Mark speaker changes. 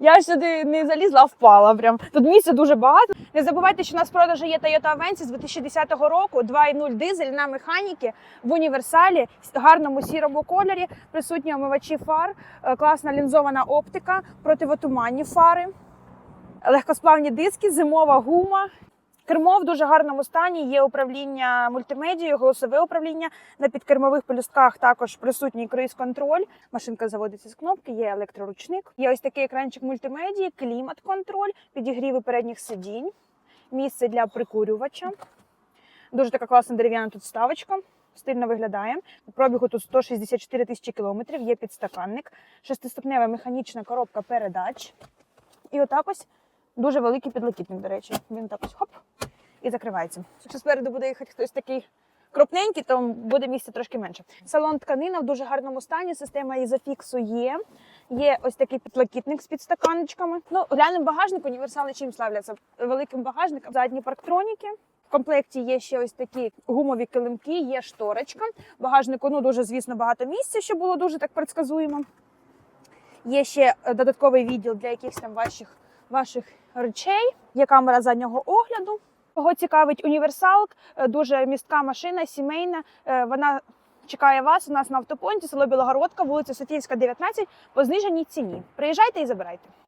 Speaker 1: Я сюди не залізла, а впала. Прям тут місця дуже багато. Не забувайте, що у нас в продажі є Toyota Avensis з 2010 року, 2.0 дизель на механіки в універсалі, в гарному сірому кольорі, присутні омивачі фар, е, класна лінзована оптика, противотуманні фари, легкосплавні диски, зимова гума. Кермо в дуже гарному стані. Є управління мультимедією, голосове управління. На підкермових пелюстках також присутній круїз-контроль. Машинка заводиться з кнопки, є електроручник. Є ось такий екранчик мультимедії, клімат-контроль, підігріви передніх сидінь, місце для прикурювача. Дуже така класна дерев'яна тут ставочка. Стильно виглядає. По пробігу тут 164 тисячі кілометрів, є підстаканник, шестиступнева механічна коробка передач. І отак ось дуже великий підлокітник, до речі. Він так ось хоп і закривається. Якщо спереду буде їхати хтось такий крупненький, то буде місця трошки менше. Салон тканина в дуже гарному стані. Система ізофіксу є. Є ось такий підлокітник з підстаканочками. Ну, глянемо багажник, універсали чим славляться великим багажником. Задні парктроніки. В комплекті є ще ось такі гумові килимки, є шторочка. Багажнику ну дуже звісно багато місця, що було дуже так предсказуємо. Є ще е, додатковий відділ для якихось там ваших, ваших речей. Є камера заднього огляду. Кого цікавить універсалк, е, дуже містка машина, сімейна. Е, Вона чекає вас у нас на автопонті, село Білогородка, вулиця Софіївська, 19, по зниженій ціні. Приїжджайте і забирайте.